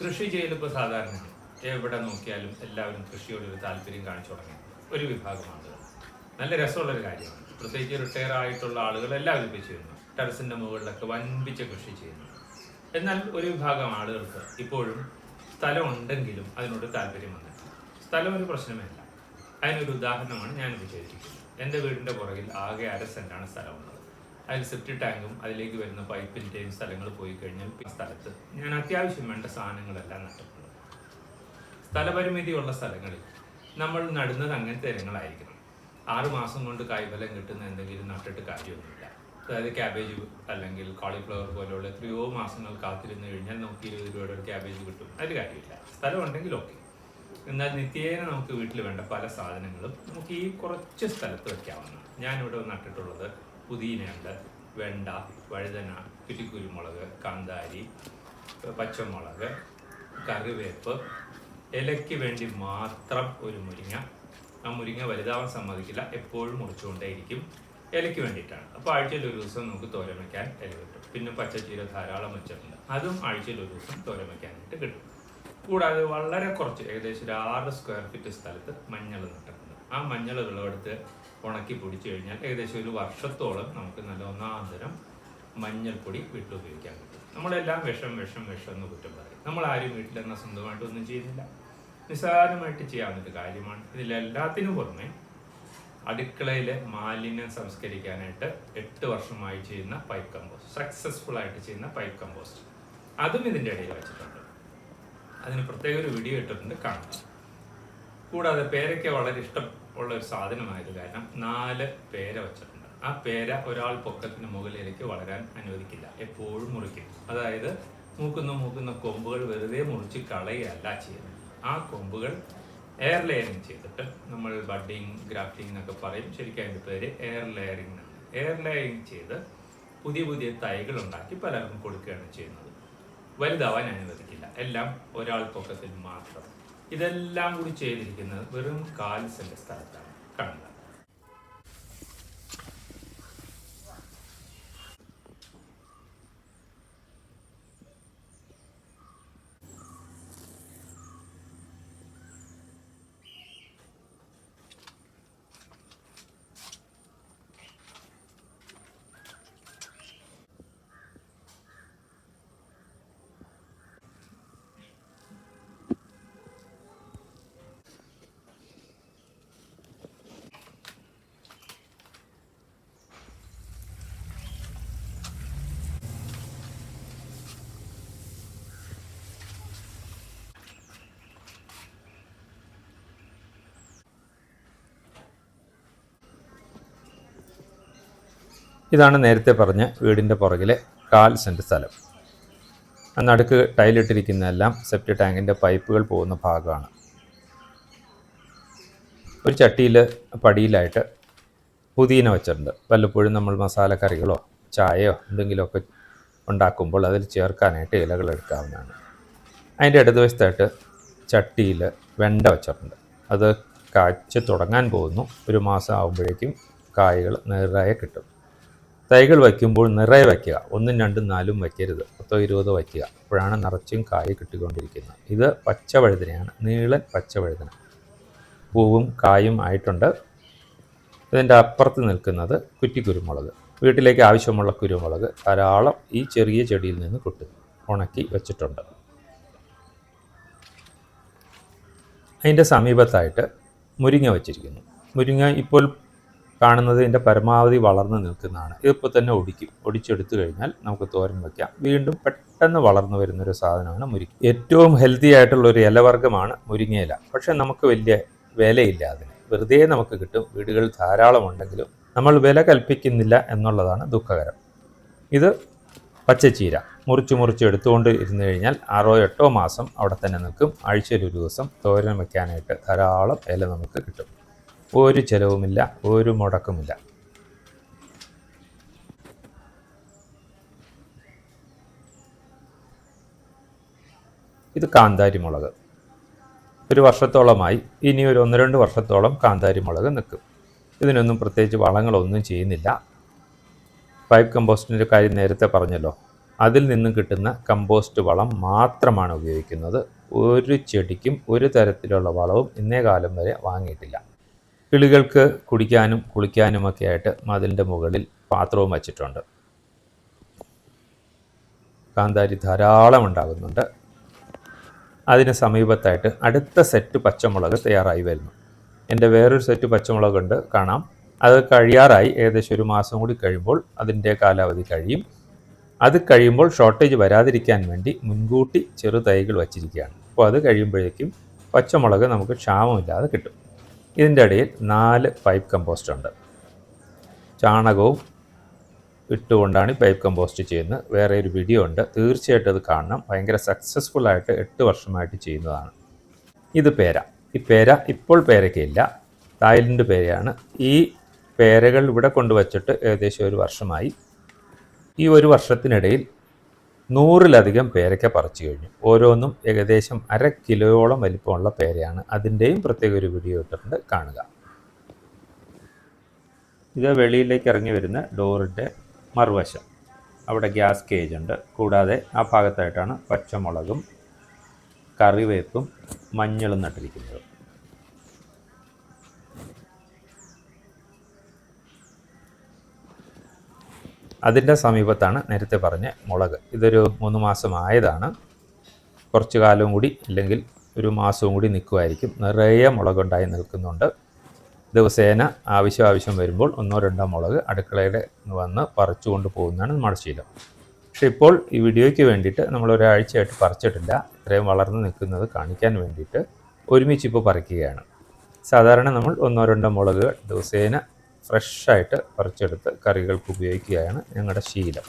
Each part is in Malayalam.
കൃഷി ചെയ്യലിപ്പോൾ സാധാരണ എവിടെ നോക്കിയാലും എല്ലാവരും കൃഷിയോട് ഒരു താല്പര്യം കാണിച്ചു തുടങ്ങി. ഒരു വിഭാഗം ആളുകൾ നല്ല രസമുള്ളൊരു കാര്യമാണ്. പ്രത്യേകിച്ച് റിട്ടയർ ആയിട്ടുള്ള ആളുകൾ എല്ലാവരും ഇപ്പോൾ ചെയ്യുന്നു. ടെറസിന്റെ മുകളിലൊക്കെ വൻപിച്ച കൃഷി ചെയ്യുന്നു. എന്നാൽ ഒരു വിഭാഗം ആളുകൾക്ക് ഇപ്പോഴും സ്ഥലം ഉണ്ടെങ്കിലും അതിനോട് താല്പര്യം വന്നിട്ടില്ല. സ്ഥലം ഒരു പ്രശ്നമല്ല. അതിനൊരു ഉദാഹരണമാണ് ഞാൻ വിചാരിക്കുന്നത് എന്റെ വീടിന്റെ പുറകിൽ ആകെ അര സെന്റാണ് സ്ഥലമുള്ളത്. അതിൽ സെപ്റ്റി ടാങ്കും അതിലേക്ക് വരുന്ന പൈപ്പിന്റെയും സ്ഥലങ്ങൾ പോയി കഴിഞ്ഞാൽ സ്ഥലത്ത് ഞാൻ അത്യാവശ്യം വേണ്ട സാധനങ്ങളെല്ലാം നട്ടിട്ടുണ്ട്. സ്ഥലപരിമിതിയുള്ള സ്ഥലങ്ങളിൽ നമ്മൾ നടുന്നത് അങ്ങനത്തെ ഇനങ്ങളായിരിക്കണം. ആറ് മാസം കൊണ്ട് കായ്ഫലം കിട്ടുന്ന എന്തെങ്കിലും നട്ടിട്ട് കാര്യമൊന്നുമില്ല. അതായത് ക്യാബേജ് അല്ലെങ്കിൽ കോളിഫ്ലവർ പോലെയുള്ള എത്രയോ മാസങ്ങൾ കാത്തിരുന്ന് കഴിഞ്ഞാൽ നമുക്ക് ഇരുപത് രൂപയുടെ ഒരു ക്യാബേജ് കിട്ടും. അതിൽ കാര്യമില്ല. സ്ഥലം ഉണ്ടെങ്കിൽ ഓക്കെ എന്നാൽ നിത്യേന നമുക്ക് വീട്ടിൽ വേണ്ട പല സാധനങ്ങളും നമുക്ക് ഈ കുറച്ച് സ്ഥലത്ത് വയ്ക്കാവുന്നതാണ് ഞാനിവിടെ നട്ടിട്ടുള്ളത് പുതിനയുണ്ട് വെണ്ട വഴുതന കുരുക്കുരുമുളക് കാന്താരി പച്ചമുളക് കറിവേപ്പ് ഇലയ്ക്ക് വേണ്ടി മാത്രം ഒരു മുരിങ്ങ. ആ മുരിങ്ങ വലുതാവാൻ സമ്മതിക്കില്ല എപ്പോഴും മുറിച്ചുകൊണ്ടേയിരിക്കും ഇലയ്ക്ക് വേണ്ടിയിട്ടാണ്. അപ്പോൾ ആഴ്ചയിൽ ഒരു ദിവസം നമുക്ക് തോരൻ വയ്ക്കാൻ ഇല കിട്ടും. പിന്നെ പച്ചച്ചീര ധാരാളം വെച്ചിട്ടുണ്ട്. അതും ആഴ്ചയിൽ ഒരു ദിവസം തോരൻ വയ്ക്കാനായിട്ട് കിട്ടും. കൂടാതെ വളരെ കുറച്ച് ഏകദേശം ഒരു ആറ് സ്ക്വയർ ഫീറ്റ് സ്ഥലത്ത് മഞ്ഞൾ നട്ടിട്ടുണ്ട്. ആ മഞ്ഞൾ വിളവെടുത്ത് ഉണക്കി പൊടിച്ചു കഴിഞ്ഞാൽ ഏകദേശം ഒരു വർഷത്തോളം നമുക്ക് നല്ല ഒന്നാന്തരം മഞ്ഞൾപ്പൊടി വിട്ടുപയോഗിക്കാൻ പറ്റും. നമ്മളെല്ലാം വിഷം വിഷം വിഷം എന്ന് കുറ്റം പറയും. നമ്മൾ ആരും വീട്ടിലെന്ന സ്വന്തമായിട്ടൊന്നും ചെയ്യുന്നില്ല. നിസ്സാരമായിട്ട് ചെയ്യാവുന്ന ഒരു കാര്യമാണ്. ഇതിലെല്ലാത്തിനും പുറമെ അടുക്കളയിലെ മാലിന്യം സംസ്കരിക്കാനായിട്ട് എട്ട് വർഷമായി ചെയ്യുന്ന പൈപ്പ് കമ്പോസ്റ്റ് സക്സസ്ഫുൾ ആയിട്ട് ചെയ്യുന്ന പൈപ്പ് കമ്പോസ്റ്റ് അതും ഇതിന്റെ ഇടയിൽ വെച്ചിട്ടുണ്ട്. അതിന് പ്രത്യേക ഒരു വീഡിയോ ഇട്ടിട്ടുണ്ട് കാണാം. കൂടാതെ പേരയ്ക്ക വളരെ ഇഷ്ടം ഉള്ള ഒരു സാധനമായത് കാരണം നാല് പേര വെച്ചിട്ടുണ്ട്. ആ പേര ഒരാൾ പൊക്കത്തിന് മുകളിലേക്ക് വളരാൻ അനുവദിക്കില്ല. എപ്പോഴും മുറിക്കും. അതായത് മൂക്കുന്ന മൂക്കുന്ന കൊമ്പുകൾ വെറുതെ മുറിച്ച് കളയുകയല്ല ചെയ്യുന്നത്. ആ കൊമ്പുകൾ എയർ ലെയറിങ് ചെയ്തിട്ട് നമ്മൾ ബഡിങ് ഗ്രാഫ്റ്റിംഗ് എന്നൊക്കെ പറയും. ശരിക്കും അതിന്റെ പേര് എയർ ലെയറിംഗ് ആണ് എയർ ലെയറിങ് ചെയ്ത് പുതിയ പുതിയ തൈകൾ ഉണ്ടാക്കി പലർക്കും കൊടുക്കുകയാണ് ചെയ്യുന്നത്. വലുതാവാൻ അനുവദിക്കില്ല. എല്ലാം ഒരാൾ പൊക്കത്തിൽ മാത്രം. ഇതെല്ലാം കൂടി ചെയ്തിരിക്കുന്നത് വെറും കാൽ സ്ഥലത്താണ്. കാണുക ഇതാണ് നേരത്തെ പറഞ്ഞ വീടിന്റെ പുറകിലെ കാൽ സെന്റ് സ്ഥലം. നടുക്ക് ടൈലിട്ടിരിക്കുന്നതെല്ലാം സെപ്റ്റ് ടാങ്കിന്റെ പൈപ്പുകൾ പോകുന്ന ഭാഗമാണ്. ഒരു ചട്ടിയിൽ പടിയിലായിട്ട് പുതിന വെച്ചിട്ടുണ്ട്. വല്ലപ്പോഴും നമ്മൾ മസാലക്കറികളോ ചായയോ എന്തെങ്കിലുമൊക്കെ ഉണ്ടാക്കുമ്പോൾ അതിൽ ചേർക്കാനായിട്ട് ഇലകൾ എടുക്കാവുന്നതാണ്. അതിന്റെ ഇടതുവശത്തായിട്ട് ചട്ടിയിൽ വെണ്ട വെച്ചിട്ടുണ്ട്. അത് കാച്ച് തുടങ്ങാൻ പോകുന്നു. ഒരു മാസം ആകുമ്പോഴേക്കും കായകൾ നേരായ കിട്ടും. തൈകൾ വയ്ക്കുമ്പോൾ നിറയെ വയ്ക്കുക. ഒന്നും രണ്ടും നാലും വയ്ക്കരുത്. പത്തോ ഇരുപതോ വയ്ക്കുക. അപ്പോഴാണ് നിറച്ചും കായ് കിട്ടിക്കൊണ്ടിരിക്കുന്നത്. ഇത് പച്ചവഴുതനയാണ്. നീളൻ പച്ചവഴുതന. പൂവും കായും ആയിട്ടുണ്ട്. ഇതിന്റെ അപ്പുറത്ത് നിൽക്കുന്നത് കുറ്റിക്കുരുമുളക് വീട്ടിലേക്ക് ആവശ്യമുള്ള കുരുമുളക് ധാരാളം ഈ ചെറിയ ചെടിയിൽ നിന്ന് കിട്ടും ഉണക്കി വെച്ചിട്ടുണ്ട്. അതിന്റെ സമീപത്തായിട്ട് മുരിങ്ങ വച്ചിരിക്കുന്നു. മുരിങ്ങ ഇപ്പോൾ കാണുന്നത് ഇതിന്റെ പരമാവധി വളർന്നു നിൽക്കുന്നതാണ്. ഇതിപ്പോൾ തന്നെ ഒടിക്കും. ഒടിച്ചെടുത്തു കഴിഞ്ഞാൽ നമുക്ക് തോരൻ വയ്ക്കാം വീണ്ടും പെട്ടെന്ന് വളർന്നു വരുന്നൊരു സാധനമാണ് മുരിങ്ങ. ഏറ്റവും ഹെൽത്തി ആയിട്ടുള്ള ഒരു ഇലവർഗമാണ് മുരിങ്ങയില. പക്ഷേ നമുക്ക് വലിയ വിലയില്ല അതിന്. വെറുതെ നമുക്ക് കിട്ടും. വീടുകൾ ധാരാളം ഉണ്ടെങ്കിലും നമ്മൾ വില കൽപ്പിക്കുന്നില്ല എന്നുള്ളതാണ് ദുഃഖകരം. ഇത് പച്ചച്ചീര. മുറിച്ച് മുറിച്ച് എടുത്തുകൊണ്ട് ഇരുന്ന് കഴിഞ്ഞാൽ ആറോ എട്ടോ മാസം അവിടെ തന്നെ നിൽക്കും. ആഴ്ചയിൽ ഒരു ദിവസം തോരൻ വയ്ക്കാനായിട്ട് ധാരാളം ഇല നമുക്ക് കിട്ടും. ഒരു ചിലവുമില്ല ഒരു മുടക്കുമില്ല ഇത് കാന്താരി മുളക് ഒരു വർഷത്തോളമായി ഇനി ഒരു ഒന്ന് രണ്ട് വർഷത്തോളം കാന്താരി മുളക് നിൽക്കും. ഇതിനൊന്നും പ്രത്യേകിച്ച് വളങ്ങളൊന്നും ചെയ്യുന്നില്ല. പൈപ്പ് കമ്പോസ്റ്റിന്റെ കാര്യം നേരത്തെ പറഞ്ഞല്ലോ. അതിൽ നിന്നും കിട്ടുന്ന കമ്പോസ്റ്റ് വളം മാത്രമാണ് ഉപയോഗിക്കുന്നത്. ഒരു ചെടിക്കും ഒരു തരത്തിലുള്ള വളവും ഇന്നേ കാലം വരെ വാങ്ങിയിട്ടില്ല. കിളികൾക്ക് കുടിക്കാനും കുളിക്കാനുമൊക്കെ ആയിട്ട് മതിലിന്റെ മുകളിൽ പാത്രവും വച്ചിട്ടുണ്ട്. കാന്താരി ധാരാളം ഉണ്ടാകുന്നുണ്ട്. അതിന് സമീപത്തായിട്ട് അടുത്ത സെറ്റ് പച്ചമുളക് തയ്യാറായി വരുന്നു. എന്റെ വേറൊരു സെറ്റ് പച്ചമുളകുണ്ട് കാണാം. അത് കഴിയാറായി ഏകദേശം ഒരു മാസം കൂടി കഴിയുമ്പോൾ അതിന്റെ കാലാവധി കഴിയും. അത് കഴിയുമ്പോൾ ഷോർട്ടേജ് വരാതിരിക്കാൻ വേണ്ടി മുൻകൂട്ടി ചെറു തൈകൾ വച്ചിരിക്കുകയാണ്. അപ്പോൾ അത് കഴിയുമ്പോഴേക്കും പച്ചമുളക് നമുക്ക് ക്ഷാമമില്ലാതെ കിട്ടും. ഇതിന്റെ ഇടയിൽ നാല് പൈപ്പ് കമ്പോസ്റ്റ് ഉണ്ട്. ചാണകവും ഇട്ടുകൊണ്ടാണ് ഈ പൈപ്പ് കമ്പോസ്റ്റ് ചെയ്യുന്നത്. വേറെ ഒരു വീഡിയോ ഉണ്ട്. തീർച്ചയായിട്ടും അത് കാണണം. ഭയങ്കര സക്സസ്ഫുൾ ആയിട്ട് എട്ട് വർഷമായിട്ട് ചെയ്യുന്നതാണ്. ഇത് പേര. ഈ പേര ഇപ്പോൾ പേരയ്ക്കയില്ല തായ്ലൻഡ് പേരയാണ്. ഈ പേരകൾ ഇവിടെ കൊണ്ടുവച്ചിട്ട് ഏകദേശം ഒരു വർഷമായി. ഈ ഒരു വർഷത്തിനിടയിൽ നൂറിലധികം പേരയ്ക്ക പറിച്ചു കഴിഞ്ഞു. ഓരോന്നും ഏകദേശം അര കിലോയോളം വലിപ്പമുള്ള പേരയാണ്. അതിന്റെയും പ്രത്യേക ഒരു വീഡിയോ ഇട്ടിട്ടുണ്ട്. കാണുക. ഇത് വെളിയിലേക്ക് ഇറങ്ങി വരുന്ന ഡോറിന്റെ മറുവശം. അവിടെ ഗ്യാസ് കേജ് ഉണ്ട്. കൂടാതെ ആ ഭാഗത്തായിട്ടാണ് പച്ചമുളകും കറിവേപ്പും മഞ്ഞളും നട്ടിരിക്കുന്നത്. അതിന്റെ സമീപത്താണ് നേരത്തെ പറഞ്ഞ മുളക്. ഇതൊരു മൂന്ന് മാസം ആയതാണ് കുറച്ച് കാലവും കൂടി അല്ലെങ്കിൽ ഒരു മാസവും കൂടി നിൽക്കുമായിരിക്കും. നിറയെ മുളകുണ്ടായി നിൽക്കുന്നുണ്ട്. ദിവസേന ആവശ്യം ആവശ്യം വരുമ്പോൾ ഒന്നോ രണ്ടോ മുളക് അടുക്കളയുടെ വന്ന് പറിച്ചു കൊണ്ട് പോകുന്നതാണ് നമ്മുടെ ശീലം. പക്ഷേ ഇപ്പോൾ ഈ വീഡിയോയ്ക്ക് വേണ്ടിയിട്ട് നമ്മൾ ഒരാഴ്ചയായിട്ട് പറിച്ചിട്ടില്ല. ഇത്രയും വളർന്ന് നിൽക്കുന്നത് കാണിക്കാൻ വേണ്ടിയിട്ട് ഒരുമിച്ച് ഇപ്പോൾ പറിക്കുകയാണ്. സാധാരണ നമ്മൾ ഒന്നോ രണ്ടോ മുളക് ദിവസേന ഫ്രഷായിട്ട് പറിച്ചെടുത്ത് കറികൾക്ക് ഉപയോഗിക്കുകയാണ് ഞങ്ങളുടെ ശീലം.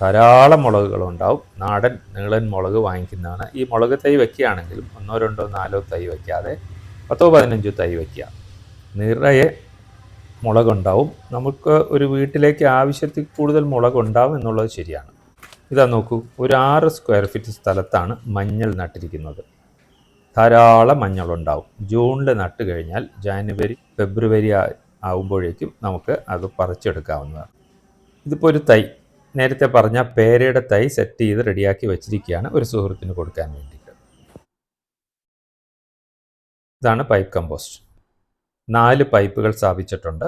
ധാരാളം മുളകുകളുണ്ടാവും. നാടൻ നീളൻ മുളക് വാങ്ങിക്കുന്നതാണ്. ഈ മുളക് തൈ വയ്ക്കുകയാണെങ്കിലും ഒന്നോ രണ്ടോ നാലോ തൈ വയ്ക്കാതെ പത്തോ പതിനഞ്ചോ തൈ വയ്ക്കുക നിറയെ മുളകുണ്ടാവും. നമുക്ക് ഒരു വീട്ടിലേക്ക് ആവശ്യത്തിൽ കൂടുതൽ മുളകുണ്ടാവും എന്നുള്ളത് ശരിയാണ്. ഇതാ നോക്കൂ. ഒരു ആറ് സ്ക്വയർ ഫീറ്റ് സ്ഥലത്താണ് മഞ്ഞൾ നട്ടിരിക്കുന്നത്. ധാരാളം മഞ്ഞളുണ്ടാവും. ജൂണിൽ നട്ട് കഴിഞ്ഞാൽ ജാനുവരി ഫെബ്രുവരി ആകുമ്പോഴേക്കും നമുക്ക് അത് പറിച്ചെടുക്കാവുന്നതാണ്. ഇതിപ്പോൾ ഒരു തൈ നേരത്തെ പറഞ്ഞ പേരയുടെ തൈ സെറ്റ് ചെയ്ത് റെഡിയാക്കി വെച്ചിരിക്കുകയാണ് ഒരു സുഹൃത്തിന് കൊടുക്കാൻ വേണ്ടിയിട്ട്. ഇതാണ് പൈപ്പ് കമ്പോസ്റ്റ് നാല് പൈപ്പുകൾ സ്ഥാപിച്ചിട്ടുണ്ട്.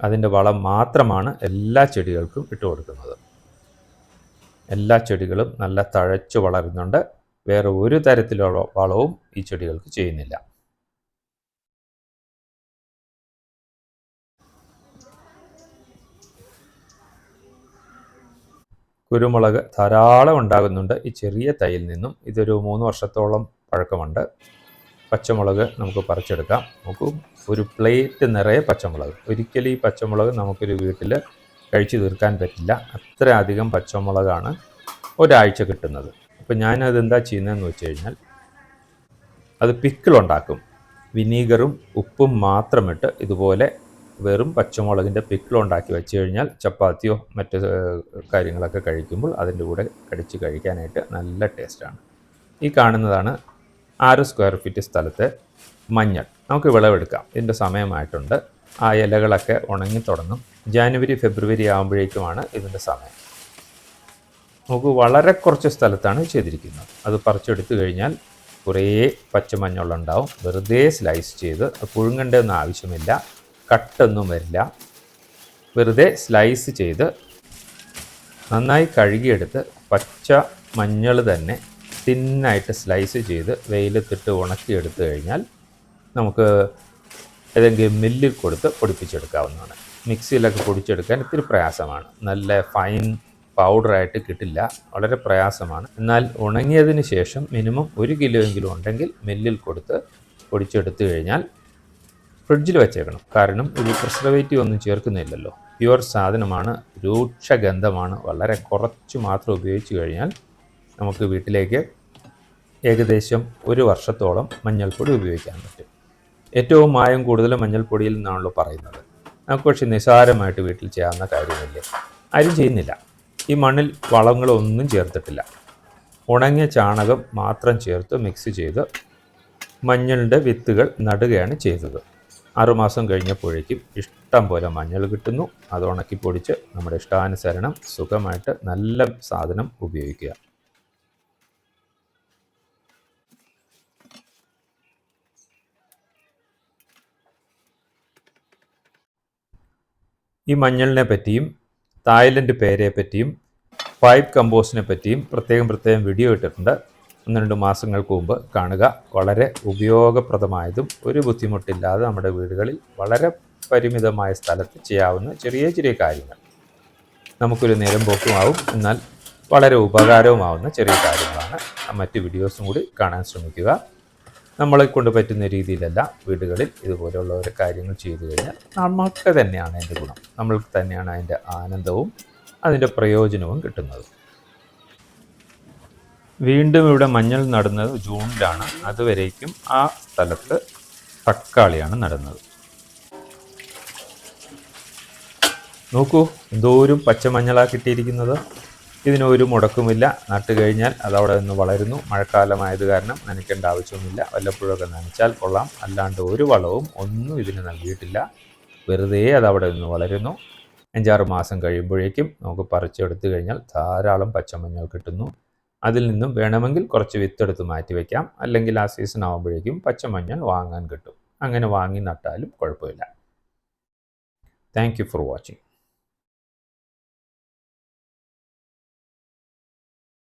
അതിന്റെ വളം മാത്രമാണ് എല്ലാ ചെടികൾക്കും ഇട്ട് കൊടുക്കുന്നത്. എല്ലാ ചെടികളും നല്ല തഴച്ചു വളരുന്നുണ്ട്. വേറെ ഒരു തരത്തിലുള്ള വളവും ഈ ചെടികൾക്ക് ചെയ്യുന്നില്ല. കുരുമുളക് ധാരാളം ഉണ്ടാകുന്നുണ്ട്. ഈ ചെറിയ തൈയിൽ നിന്നും ഇതൊരു മൂന്ന് വർഷത്തോളം പഴക്കമുണ്ട്. പച്ചമുളക് നമുക്ക് പറിച്ചെടുക്കാം. നമുക്ക് ഒരു പ്ലേറ്റ് നിറയെ പച്ചമുളക്. ഒരിക്കലും ഈ പച്ചമുളക് നമുക്കൊരു വീട്ടിൽ കഴിച്ചു തീർക്കാൻ പറ്റില്ല. അത്രയധികം പച്ചമുളകാണ് ഒരാഴ്ച കിട്ടുന്നത്. അപ്പോൾ ഞാനത് എന്താ ചെയ്യുന്നതെന്ന് വെച്ച് കഴിഞ്ഞാൽ അത് പിക്കിളുണ്ടാക്കും. വിനീഗറും ഉപ്പും മാത്രമിട്ട് ഇതുപോലെ വെറും പച്ചമുളകിന്റെ പിക്കിളുണ്ടാക്കി വെച്ച് കഴിഞ്ഞാൽ ചപ്പാത്തിയോ മറ്റ് കാര്യങ്ങളൊക്കെ കഴിക്കുമ്പോൾ അതിന്റെ കൂടെ കടിച്ച് കഴിക്കാനായിട്ട് നല്ല ടേസ്റ്റാണ്. ഈ കാണുന്നതാണ് ആറ് സ്ക്വയർ ഫീറ്റ് സ്ഥലത്തെ മഞ്ഞൾ. നമുക്ക് വിളവെടുക്കാം. ഇതിന്റെ സമയമായിട്ടുണ്ട്. ആ ഇലകളൊക്കെ ഉണങ്ങി തുടങ്ങും. ജാനുവരി ഫെബ്രുവരി ആകുമ്പോഴേക്കുമാണ് ഇതിന്റെ സമയം. നമുക്ക് വളരെ കുറച്ച് സ്ഥലത്താണ് ചെയ്തിരിക്കുന്നത്. അത് പറിച്ചെടുത്തു കഴിഞ്ഞാൽ കുറേ പച്ചമഞ്ഞളുണ്ടാവും വെറുതെ സ്ലൈസ് ചെയ്ത് പുഴുങ്ങേണ്ടതൊന്നും ആവശ്യമില്ല. കട്ടൊന്നും വരില്ല. വെറുതെ സ്ലൈസ് ചെയ്ത് നന്നായി കഴുകിയെടുത്ത് പച്ച മഞ്ഞൾ തന്നെ തിന്നായിട്ട് സ്ലൈസ് ചെയ്ത് വെയിലത്തിട്ട് ഉണക്കിയെടുത്തു കഴിഞ്ഞാൽ നമുക്ക് ഏതെങ്കിലും മില്ലിൽ കൊടുത്ത് പൊടിപ്പിച്ചെടുക്കാവുന്നതാണ്. മിക്സിയിലൊക്കെ പൊടിച്ചെടുക്കാൻ ഇത്തിരി പ്രയാസമാണ്. നല്ല ഫൈൻ പൗഡറായിട്ട് കിട്ടില്ല. വളരെ പ്രയാസമാണ്. എന്നാൽ ഉണങ്ങിയതിന് ശേഷം മിനിമം ഒരു കിലോ എങ്കിലും ഉണ്ടെങ്കിൽ മില്ലിൽ കൊടുത്ത് പൊടിച്ചെടുത്തു കഴിഞ്ഞാൽ ഫ്രിഡ്ജിൽ വെച്ചേക്കണം. കാരണം ഒരു പ്രിസർവേറ്റീവ് ഒന്നും ചേർക്കുന്നില്ലല്ലോ. പ്യുവർ സാധനമാണ്. രൂക്ഷഗന്ധമാണ്. വളരെ കുറച്ച് മാത്രം ഉപയോഗിച്ച് കഴിഞ്ഞാൽ നമുക്ക് വീട്ടിലേക്ക് ഏകദേശം ഒരു വർഷത്തോളം മഞ്ഞൾപ്പൊടി ഉപയോഗിക്കാൻ പറ്റും. ഏറ്റവും മായം കൂടുതൽ മഞ്ഞൾപ്പൊടിയിൽ നിന്നാണല്ലോ പറയുന്നത്. നമുക്ക് പക്ഷേ നിസ്സാരമായിട്ട് വീട്ടിൽ ചെയ്യാവുന്ന കാര്യമില്ലേ? ആരും ചെയ്യുന്നില്ല. ഈ മണ്ണിൽ വളങ്ങളൊന്നും ചേർത്തിട്ടില്ല. ഉണങ്ങിയ ചാണകം മാത്രം ചേർത്ത് മിക്സ് ചെയ്ത് മഞ്ഞളിന്റെ വിത്തുകൾ നടുകയാണ് ചെയ്തത്. ആറുമാസം കഴിഞ്ഞപ്പോഴേക്കും ഇഷ്ടം പോലെ മഞ്ഞൾ കിട്ടുന്നു. അത് ഉണക്കി പൊടിച്ച് നമ്മുടെ ഇഷ്ടാനുസരണം സുഖമായിട്ട് നല്ല സാധനം ഉപയോഗിക്കുക. ഈ മഞ്ഞളിനെ പറ്റിയും തായ്ലൻഡ് പേരയെ പറ്റിയും പൈപ്പ് കമ്പോസിനെ പറ്റിയും പ്രത്യേകം പ്രത്യേകം വീഡിയോ ഇട്ടിട്ടുണ്ട്. ഒന്ന് രണ്ട് മാസങ്ങൾക്ക് മുമ്പ് കാണുക. വളരെ ഉപയോഗപ്രദമായതും ഒരു ബുദ്ധിമുട്ടില്ലാതെ നമ്മുടെ വീടുകളിൽ വളരെ പരിമിതമായ സ്ഥലത്ത് ചെയ്യാവുന്ന ചെറിയ ചെറിയ കാര്യങ്ങൾ. നമുക്കൊരു നേരം പോക്കുമാവും. എന്നാൽ വളരെ ഉപകാരവുമാവുന്ന ചെറിയ കാര്യങ്ങളാണ്. മറ്റ് വീഡിയോസും കൂടി കാണാൻ ശ്രമിക്കുക. നമ്മളെ കൊണ്ട് പറ്റുന്ന രീതിയിലല്ല വീടുകളിൽ ഇതുപോലെയുള്ള ഓരോ കാര്യങ്ങൾ ചെയ്തു കഴിഞ്ഞാൽ നമുക്ക് തന്നെയാണ് അതിന്റെ ഗുണം. നമ്മൾക്ക് തന്നെയാണ് അതിന്റെ ആനന്ദവും അതിന്റെ പ്രയോജനവും കിട്ടുന്നത്. വീണ്ടും ഇവിടെ മഞ്ഞൾ നടുന്നത് ജൂണിലാണ്. അതുവരേക്കും ആ സ്ഥലത്ത് തക്കാളിയാണ് നടുന്നത്. നോക്കൂ എന്തോരും പച്ചമഞ്ഞളാണ് കിട്ടിയിരിക്കുന്നത്. ഇതിനൊരു മുടക്കുമില്ല. നട്ട് കഴിഞ്ഞാൽ അതവിടെ നിന്ന് വളരുന്നു. മഴക്കാലമായത് കാരണം നനയ്ക്കേണ്ട ആവശ്യമൊന്നുമില്ല. വല്ലപ്പോഴൊക്കെ നനച്ചാൽ കൊള്ളാം. അല്ലാണ്ട് ഒരു വളവും ഒന്നും ഇതിന് നൽകിയിട്ടില്ല. വെറുതെ അതവിടെ നിന്ന് വളരുന്നു. അഞ്ചാറ് മാസം കഴിയുമ്പോഴേക്കും നമുക്ക് പറിച്ചെടുത്ത് കഴിഞ്ഞാൽ ധാരാളം പച്ചമഞ്ഞൾ കിട്ടുന്നു. അതിൽ നിന്നും വേണമെങ്കിൽ കുറച്ച് വിത്തെടുത്ത് മാറ്റി വയ്ക്കാം അല്ലെങ്കിൽ ആ സീസൺ ആകുമ്പോഴേക്കും പച്ചമഞ്ഞൾ വാങ്ങാൻ കിട്ടും. അങ്ങനെ വാങ്ങി നട്ടാലും കുഴപ്പമില്ല. Thank for watching